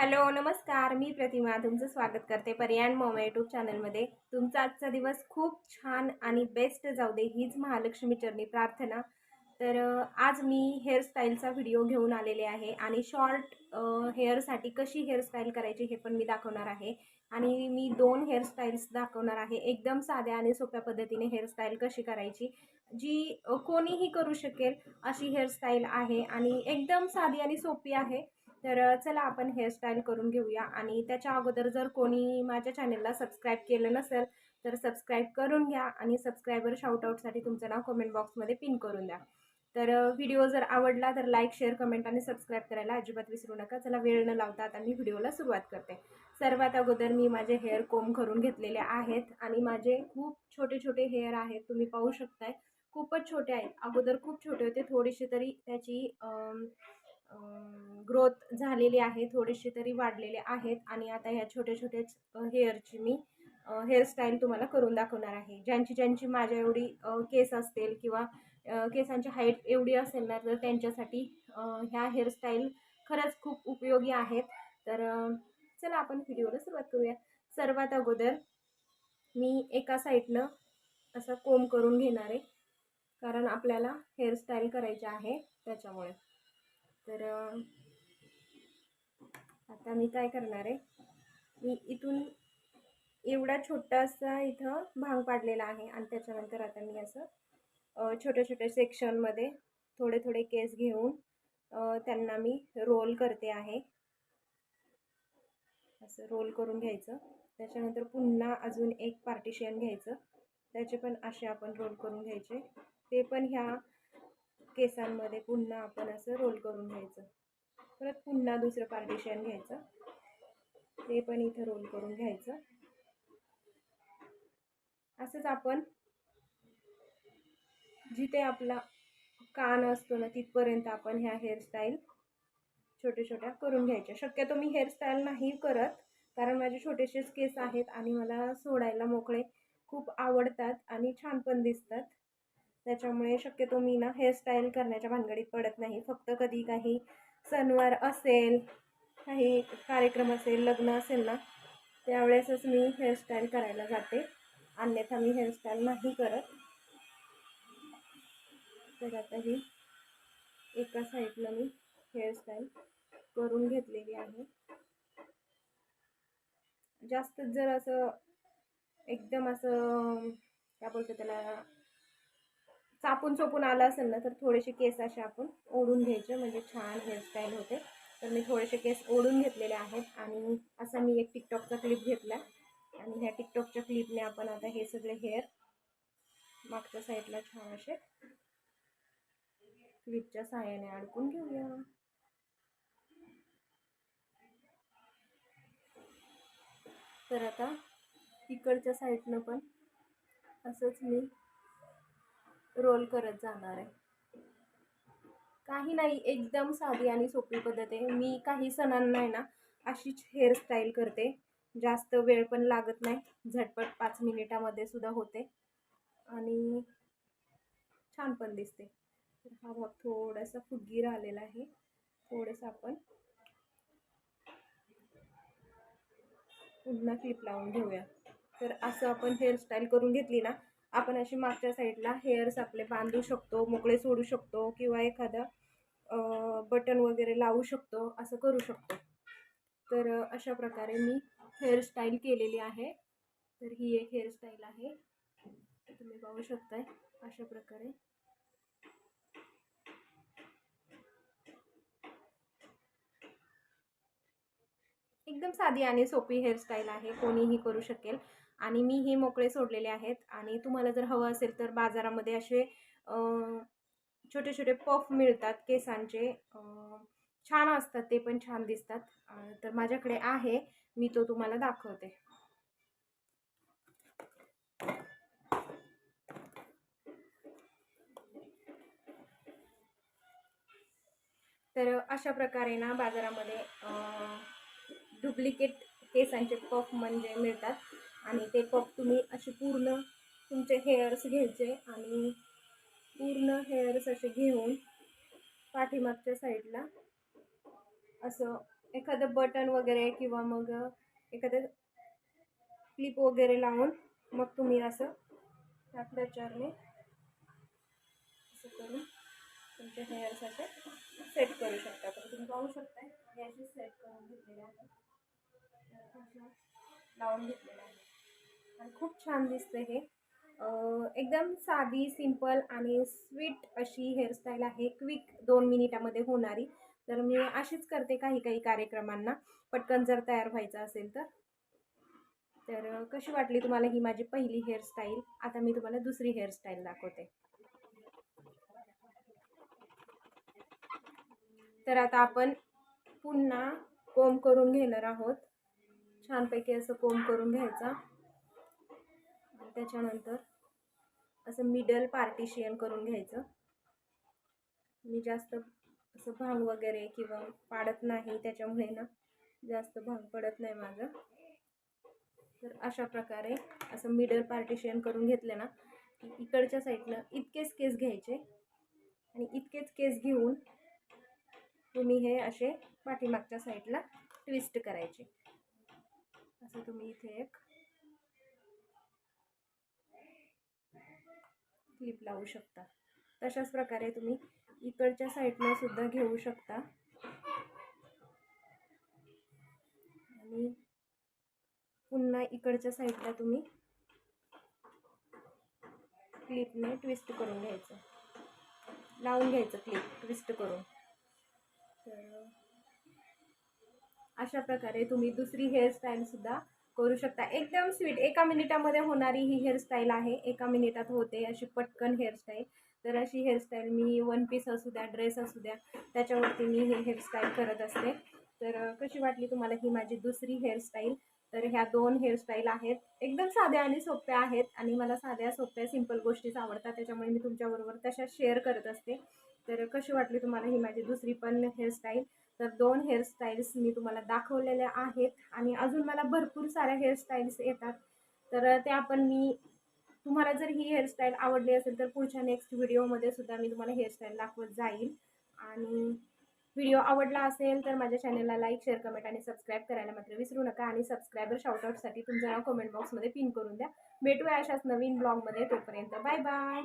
Hello नमस्कार. मी प्रतिमा. तुमचं स्वागत करते पर्यान मोमा यूट्यूब चॅनलमध्ये. तुमचा आजचा दिवस खूप छान आणि बेस्ट जाऊ दे हीच महालक्ष्मी चरणी प्रार्थना. तर आज मी हेअरस्टाईलचा व्हिडिओ घेऊन आलेले आहे आणि शॉर्ट हेअरसाठी कशी हेअरस्टाईल करायची हे पण मी दाखवणार आहे. आणि मी दोन हेअरस्टाईल्स दाखवणार आहे. एकदम साध्या आणि सोप्या पद्धतीने हेअरस्टाईल कशी करायची जी कोणीही करू शकेल अशी हेअरस्टाईल आहे आणि एकदम साधी आणि सोपी आहे. तर चला आपण हेअरस्टाईल करून घेऊया. आणि त्याच्या अगोदर जर कोणी माझ्या चॅनलला सबस्क्राईब केलं नसेल तर सबस्क्राईब करून घ्या आणि सबस्क्रायबर शाउटआउटसाठी तुमचं नाव कमेंट बॉक्समध्ये पिन करून द्या. तर व्हिडिओ जर आवडला तर लाईक शेअर कमेंट आणि सबस्क्राईब करायला अजिबात विसरू नका. चला वेळ न लावता आता मी व्हिडिओला सुरुवात करते. सर्वात अगोदर मी माझे हेअर कोम करून घेतलेले आहेत आणि माझे खूप छोटे छोटे हेअर आहेत. तुम्ही पाहू शकताय. खूपच छोटे आहेत. अगोदर खूप छोटे होते. थोडीशी तरी त्याची ग्रोथ झालेली आहे थोडीशी तरी वाढलेले आहेत आणि आता ह्या छोटे छोट्याच हेअरची मी हेअरस्टाईल तुम्हाला करून दाखवणार आहे. ज्यांची ज्यांची माझ्या एवढी केस असतील किंवा केसांची हाईट एवढी असेल ना तर त्यांच्यासाठी ह्या हेअरस्टाईल खरंच खूप उपयोगी आहेत. तर चला आपण व्हिडिओला सुरुवात करूया. सर्वात अगोदर मी एका साईडनं असं कोम करून घेणार आहे. कारण आपल्याला हेअरस्टाईल करायची आहे त्याच्यामुळे. तर आता मी काय करणार आहे? मी इथून एवढा छोटासा इथं भांग पाडलेला आहे आणि त्याच्यानंतर आता मी असं छोट्या छोट्या सेक्शनमध्ये थोडे थोडे केस घेऊन त्यांना मी रोल करते आहे. असं रोल करून घ्यायचं. त्याच्यानंतर पुन्हा अजून एक पार्टिशियन घ्यायचं. त्याचे पण असे आपण रोल करून घ्यायचे. ते पण ह्या केसांमध्ये पुन्हा आपण असं रोल करून घ्यायचं. परत पुन्हा दुसरं पार्टिशन घ्यायचं. ते पण इथं रोल करून घ्यायचं. असंच आपण जिथे आपला कान असतो ना तिथपर्यंत आपण ह्या हेअरस्टाईल छोट्या छोट्या करून घ्यायच्या. शक्यतो मी हेअरस्टाईल नाही करत कारण माझे छोटेसेच केस आहेत आणि मला सोडायला मोकळे खूप आवडतात आणि छान पण दिसतात. त्याच्यामुळे शक्यतो मी ना हेअरस्टाईल करण्याच्या भानगडीत पडत नाही. फक्त कधी काही सणवार असेल काही कार्यक्रम असेल लग्न असेल ना त्यावेळेसच मी हेअरस्टाईल करायला जाते. अन्यथा मी हेअरस्टाईल नाही करत. तर आता ही एका साईडला मी हेअरस्टाईल करून घेतलेली आहे. जास्त जर असं एकदम असं काय बोलतो त्याला चापून चोपून आला असेल ना तर थोडेसे केस असे आपण ओढून घ्यायचे. म्हणजे छान हेअरस्टाईल होते. तर मी थोडेसे केस ओढून घेतलेले आहेत. आणि असा मी एक टिकटॉकचा क्लिप घेतला. आणि ह्या टिकटॉकच्या क्लिपने आपण आता हे सगळे हेअर मागच्या साईडला छान असे क्लिपच्या सहाय्याने अडकून घेऊया. तर आता इकडच्या साईडनं पण असंच मी रोल करत जाणार आहे. काही नाही एकदम साधी आणि सोपी पद्धत आहे. मी काही सणांना आहे ना अशीच हेअरस्टाईल करते. जास्त वेळ पण लागत नाही. झटपट पाच मिनिटामध्ये सुद्धा होते. आणि छान पण दिसते. तर हा भाग थोडासा फुग्गीर आलेला आहे. थोडंसं आपण पुन्हा क्लिप लावून घेऊया. तर असं आपण हेअरस्टाईल करून घेतली ना आपण अशी मागच्या साईडला हेअर्स आपले बांधू शकतो मोकळे सोडू शकतो किंवा एखादा बटन वगैरे लावू शकतो असं करू शकतो. तर अशा प्रकारे मी हेअरस्टाईल केलेली आहे. तर ही एक हेअरस्टाईल आहे. तुम्ही पाहू शकताय अशा प्रकारे. एकदम साधी आणि सोपी हेअरस्टाईल आहे कोणीही करू शकेल. आणि मी हे मोकळे सोडलेले आहेत. आणि तुम्हाला जर हवं असेल तर बाजारामध्ये असे छोटे छोटे पफ मिळतात केसांचे. छान असतात ते पण छान दिसतात. तर माझ्याकडे आहे. मी तो तुम्हाला दाखवते. तर अशा प्रकारे ना बाजारामध्ये डुप्लिकेट केसांचे पफ म्हणजे मिळतात. आणि ते पफ तुम्ही असे पूर्ण तुमचे हेअर्स घ्यायचे आणि पूर्ण हेअर्स असे घेऊन पाठीमागच्या साईडला असं एखादं बटन वगैरे किंवा मग एखादं क्लिप वगैरे लावून मग तुम्ही असं त्या क्लचरने असं करून तुमचे हेअर्स असे सेट करू शकता. तर तुम्ही पाहू शकता हे असे सेट करून घेतलेले आहे लावून घेतलेलं आहे. आणि खूप छान दिसतं हे. एकदम साधी सिंपल आणि स्वीट अशी हेअरस्टाईल आहे. क्विक दोन मिनिटामध्ये होणारी. तर मी अशीच करते काही काही कार्यक्रमांना. पटकन जर तयार व्हायचं असेल तर. तर कशी वाटली तुम्हाला ही माझी पहिली हेअरस्टाईल आता मी तुम्हाला दुसरी हेअरस्टाईल दाखवते. तर आता आपण पुन्हा कोंब करून घेणार आहोत. छानपैकी असं कोंब करून घ्यायचा. आणि त्याच्यानंतर असं मिडल पार्टिशियन करून घ्यायचं. मी जास्त असं भांग वगैरे किंवा पाडत नाही त्याच्यामुळे ना जास्त भांग पडत नाही माझं. तर अशा प्रकारे असं मिडल पार्टिशियन करून घेतलं ना की इकडच्या साईडनं इतकेच केस घ्यायचे. आणि इतकेच केस घेऊन तुम्ही हे असे पाठीमागच्या साईडला ट्विस्ट करायचे. असं तुम्ही इथे एक क्लिप लावू शकता. तशाच प्रकारे तुम्ही इकडच्या साईडनं सुद्धा घेऊ शकता. आणि पुन्हा इकडच्या साईडला तुम्ही क्लिपने ट्विस्ट करून घ्यायचं. लावून घ्यायचं क्लिप ट्विस्ट करून. तर अशा प्रकारे तुम्ही दुसरी हेअरस्टाईलसुद्धा करू शकता. एकदम स्वीट एका मिनिटामध्ये होणारी ही हेअरस्टाईल आहे. एका मिनिटात होते अशी पटकन हेअरस्टाईल तर अशी हेअरस्टाईल मी वन पीस असू द्या ड्रेस असू द्या त्याच्यावरती मी हे हेअरस्टाईल करत असते. तर कशी वाटली तुम्हाला ही माझी दुसरी हेअरस्टाईल तर ह्या दोन हेअरस्टाईल आहेत. एकदम साध्या आणि सोप्या आहेत. आणि मला साध्या सोप्या सिंपल गोष्टीच आवडतात. त्याच्यामुळे मी तुमच्याबरोबर तशा शेअर करत असते. तर कशी वाटली तुम्हाला ही माझी दुसरी पण हेअरस्टाईल तर दोन हेअरस्टाईल्स मी तुम्हाला दाखवलेल्या आहेत आणि अजून मला भरपूर साऱ्या हेअरस्टाईल्स येतात. तर त्या पण मी तुम्हाला जर ही हेअरस्टाईल आवडली असेल तर पुढच्या नेक्स्ट व्हिडिओमध्ये सुद्धा मी तुम्हाला हेअरस्टाईल दाखवत जाईल. आणि व्हिडिओ आवडला असेल तर माझ्या चॅनलला लाईक शेअर कमेंट आणि सबस्क्राईब करायला मात्र विसरू नका. आणि सबस्क्रायबर शॉर्टआउटसाठी तुमचं नाव कमेंट बॉक्समध्ये पिन करून द्या. भेटूया अशाच नवीन ब्लॉगमध्ये तोपर्यंत बाय बाय